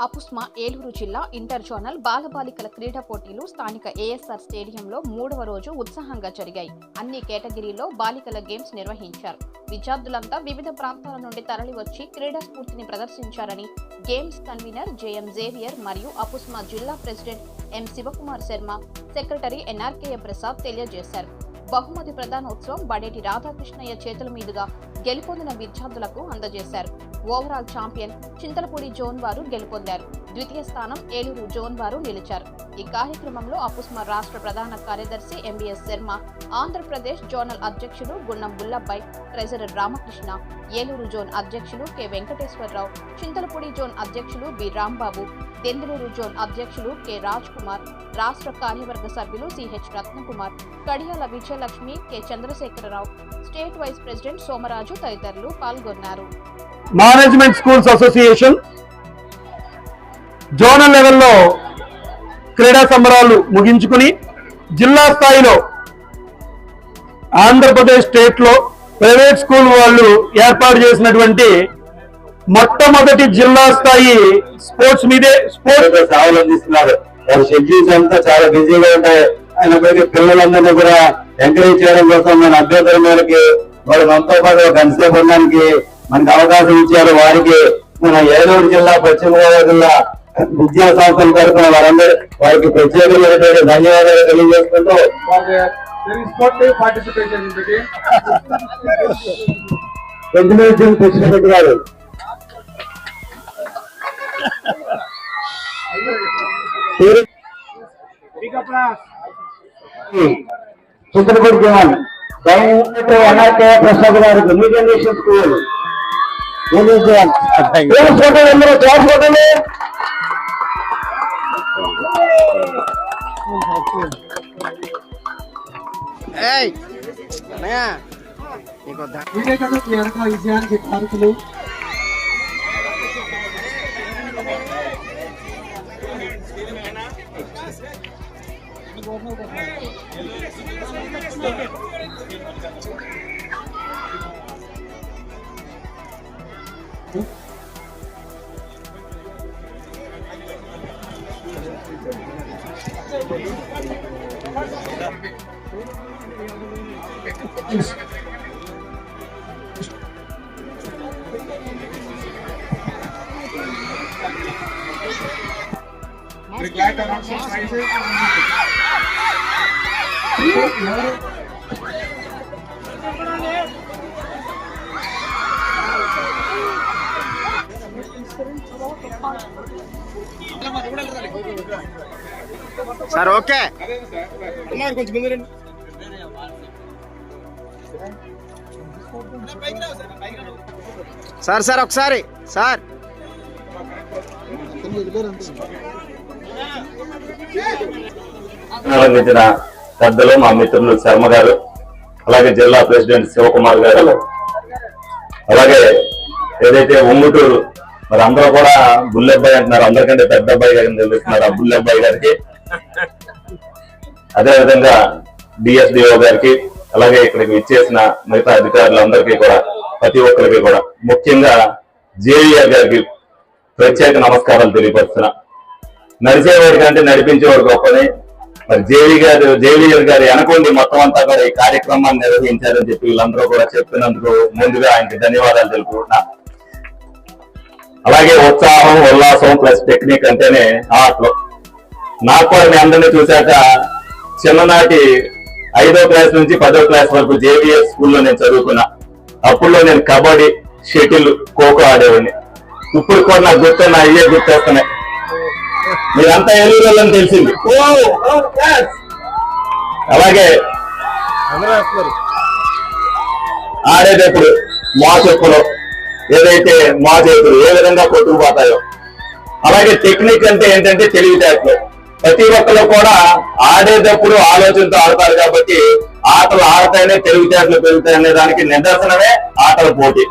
అపుస్మా ఏలూరు జిల్లా inter zonal బాలబాలికల క్రీడా పోటీలు స్థానిక ఏఎస్ఆర్ స్టేడియంలో మూడవ రోజు ఉత్సాహంగా జరిగాయి. అన్ని కేటగిరీలో బాలికల గేమ్స్ నిర్వహించారు. విద్యార్థులంతా వివిధ ప్రాంతాల నుండి తరలివచ్చి క్రీడా స్ఫూర్తిని ప్రదర్శించారని గేమ్స్ కన్వీనర్ జేఎం జేవియర్ మరియు అపుస్మా జిల్లా president M Sivakumar Sharma secretary ఎన్ఆర్కేయ Prasad తెలియజేశారు. బహుమతి ప్రధానోత్సవం బడేటి రాధాకృష్ణయ్య చేతుల మీదుగా గెలుపొందిన విద్యార్థులకు అందజేశారు. ఓవరాల్ ఛాంపియన్ చింతలపూడి జోన్ వారు గెలుపొందారు. ద్వితీయ స్థానం ఏలూరు జోన్ వారు నిలిచారు. ఈ కార్యక్రమంలో అపుస్మా రాష్ట్ర ప్రధాన కార్యదర్శి ఎంబీఎస్ శర్మ ఆంధ్రప్రదేశ్ జోనల్ అధ్యక్షుడు గుండం బుల్లబ్బాయ్ ట్రెజరర్ రామకృష్ణ ఏలూరు జోన్ అధ్యక్షులు కె వెంకటేశ్వరరావు చింతలపూడి జోన్ అధ్యక్షులు బి రాంబాబు దెందులూరు జోన్ అధ్యక్షులు కె రాజ్ కుమార్ రాష్ట్ర కార్యవర్గ సభ్యులు CH Ratnakumar Kadiyala Vijayalakshmi K Chandrasekhara Rao state vice president Somaraju తదితరులు పాల్గొన్నారు. మేనేజ్మెంట్ స్కూల్స్ అసోసియేషన్ జోనల్ లెవెల్లో క్రీడా సంబరాలు ముగించుకుని జిల్లా స్థాయిలో ఆంధ్రప్రదేశ్ స్టేట్లో ప్రైవేట్ స్కూల్ వాళ్ళు ఏర్పాటు చేసినటువంటి మొట్టమొదటి జిల్లా స్థాయి స్పోర్ట్స్ మీదే స్పోర్ట్స్ స్పోర్ట్స్ అందిస్తున్నారు షెడ్యూల్స్ అంతా చాలా బిజీగా ఉంటాయి. అయినప్పటికీ పిల్లలందరినీ కూడా ఎంకరేజ్ చేయడం కోసం మన అభ్యర్థుల మేరకి వాళ్ళు మనతో పాటు ఒక ఉండడానికి మనకి అవకాశం ఇచ్చారు. వారికి మన ఏలూరు జిల్లా పశ్చిమ గోదావరి జిల్లా విద్యా సంస్థల తరఫున వారందరూ వారికి ప్రత్యేకమైనటువంటి ధన్యవాదాలు తెలియజేసుకుంటూ ప్రెసిడెంట్ గారు. జవాన్ ఎన్ఆర్కే ప్రసాద్ గారికి న్యూ జనరేషన్ స్కూల్ క్లాస్ ఫోటోలు అందరూ? క్లాస్ ఫోటోలు এই না এই কথা বিবেকানন্দ প্লেয়ার কা ইজান যে খারকলো Thank you. Begleiter Anschlussreise. Ja. Sir okay. Sir sir ఒకసారి. సార్. నిర్వహించిన పెద్దలు మా మిత్రులు శర్మ గారు అలాగే జిల్లా ప్రెసిడెంట్ శివకుమార్ గారు అలాగే ఏదైతే ఉంగుటూరు మరి అందరూ కూడా బుల్లబ్బాయి అంటున్నారు. అందరికంటే పెద్ద అబ్బాయి గారిని తెలుస్తున్నారు ఆ బుల్లబ్బాయి గారికి. అదే విధంగా డిఎస్డిఓ గారికి అలాగే ఇక్కడికి ఇచ్చేసిన మిగతా అధికారులందరికీ కూడా ప్రతి ఒక్కరికి కూడా ముఖ్యంగా జేవిఆర్ గారికి ప్రత్యేక నమస్కారాలు తెలియపరుస్తున్నా. నడిచేవాడి కంటే నడిపించేవాడు గొప్పని. మరి జేవి గారు జేవిఆర్ గారు అనుకోండి మొత్తం అంతా కూడా ఈ కార్యక్రమాన్ని నిర్వహించారని చెప్పి వీళ్ళందరూ కూడా చెప్పినందుకు ముందుగా ఆయనకి ధన్యవాదాలు తెలుపుకుంటున్నా. అలాగే ఉత్సాహం ఉల్లాసం ప్లస్ టెక్నిక్ అంటేనే ఆటలు నాకు కూడా మీ అందరినీ చూశాక చిన్ననాటి ఐదో క్లాస్ నుంచి పదో క్లాస్ వరకు జేవిఎస్ స్కూల్లో నేను చదువుకున్నా. అప్పుడులో నేను కబడ్డీ షటిల్ ఖోఖో ఆడేవాడిని. ఇప్పుడు కూడా నాకు గుర్తు నా అయ్యే గుర్తొస్తున్నాయి. మీరంతా ఎలుగులని తెలిసింది. అలాగే ఆడేటప్పుడు మా చెప్పులు. ఏదైతే మా చేతులు ఏ విధంగా కొట్టుకుపోతాయో. అలాగే టెక్నిక్ అంటే ఏంటంటే తెలివితేటలు. ప్రతి ఒక్కరు కూడా ఆడేటప్పుడు ఆలోచనతో ఆడతారు కాబట్టి ఆటలు ఆడతాయనే తెలివితేటలు పెరుగుతాయనే దానికి నిదర్శనమే ఆటల పోటీ.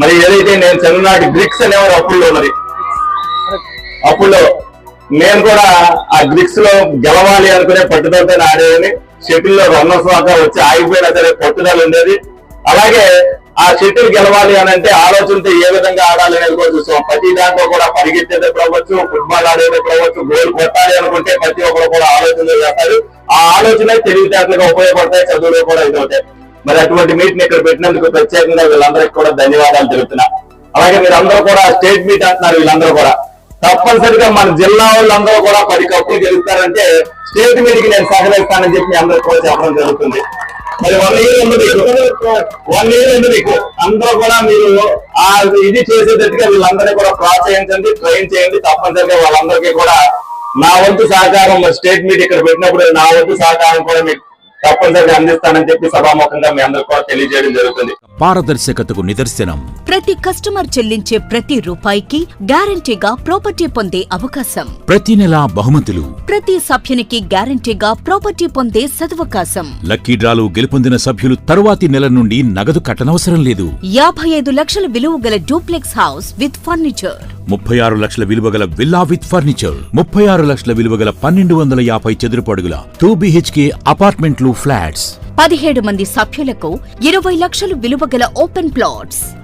మరి ఏదైతే నేను చిన్ననాటి గ్రిక్స్ అనేవారు అప్పుల్లో మరి అప్పుల్లో నేను కూడా ఆ గ్రిక్స్లో గెలవాలి అనుకునే పట్టుదలతో ఆడేదని షటిల్లో రన్నర్స్ దాకా వచ్చి ఆగిపోయినా సరే పట్టుదల ఉండేది. అలాగే ఆ షటిల్ గెలవాలి అని అంటే ఆలోచనతో ఏ విధంగా ఆడాలి అనేది కూడా చూస్తాం ప్రతి దాంట్లో కూడా పరిగెత్తేటప్పుడు అవ్వచ్చు ఫుట్బాల్ ఆడేటప్పుడు అవ్వచ్చు గోల్ కొట్టాలి అనుకుంటే ప్రతి ఒక్కరు కూడా ఆలోచన చేస్తారు. ఆ ఆలోచన తెలివితేటలుగా ఉపయోగపడతాయి చదువులో కూడా ఇదవుతాయి మరి అటువంటి మీట్ని ఇక్కడ పెట్టినందుకు ప్రత్యేకంగా వీళ్ళందరికీ కూడా ధన్యవాదాలు తెలుపుతున్నా. అలాగే మీరందరూ కూడా స్టేట్ మీట్ అంటున్నారు వీళ్ళందరూ కూడా. తప్పనిసరిగా మన జిల్లా వాళ్ళందరూ కూడా పది కప్పులు గెలుస్తారంటే స్టేట్ మీట్కి నేను సహకరిస్తానని చెప్పి మీ అందరికీ కూడా చెప్పడం జరుగుతుంది. మరి వన్ ఇయర్ ఉంది మీకు వన్ ఇయర్ ఉంది మీకు అందరూ కూడా మీరు ఆ ఇది చేసేటట్టుగా వీళ్ళందరినీ కూడా ప్రోత్సహించండి ట్రైన్ చేయండి. తప్పనిసరిగా వాళ్ళందరికీ కూడా నా వంతు సహకారం స్టేట్ మీట్ ఇక్కడ పెట్టినప్పుడు నా వంతు సహకారం కూడా మీకు తప్పనిసరిగా అందిస్తానని చెప్పి సభాముఖంగా మీ అందరికీ కూడా తెలియజేయడం జరుగుతుంది. పారదర్శకతకు నిదర్శనం. ప్రతి కస్టమర్ చెల్లించే ప్రతి రూపాయికి గ్యారంటీగా ప్రాపర్టీ పొందే అవకాశం. ప్రతి నెలా బహుమతులు. ప్రతి సభ్యునికి గ్యారంటీగా ప్రాపర్టీ పొందే సదవకాశం. లక్కీ డ్రాలు గెలుపొందిన సభ్యులు తరువాతి నెల నుండి నగదు కట్టనవసరం లేదు. యాభై ఐదు లక్షల విలువ గల డూప్లెక్స్ హౌస్ విత్ ఫర్నిచర్. ముప్పై ఆరు లక్షల విలువగల విల్లా విత్ ఫర్నిచర్. ముప్పై ఆరు లక్షల విలువగల పన్నెండు వందల యాభై చదురపు అడుగుల టూ బిహెచ్కే అపార్ట్మెంట్లు ఫ్లాట్స్. పదిహేడు మంది సభ్యులకు ఇరవై లక్షలు విలువ గల ఓపెన్ ప్లాట్స్.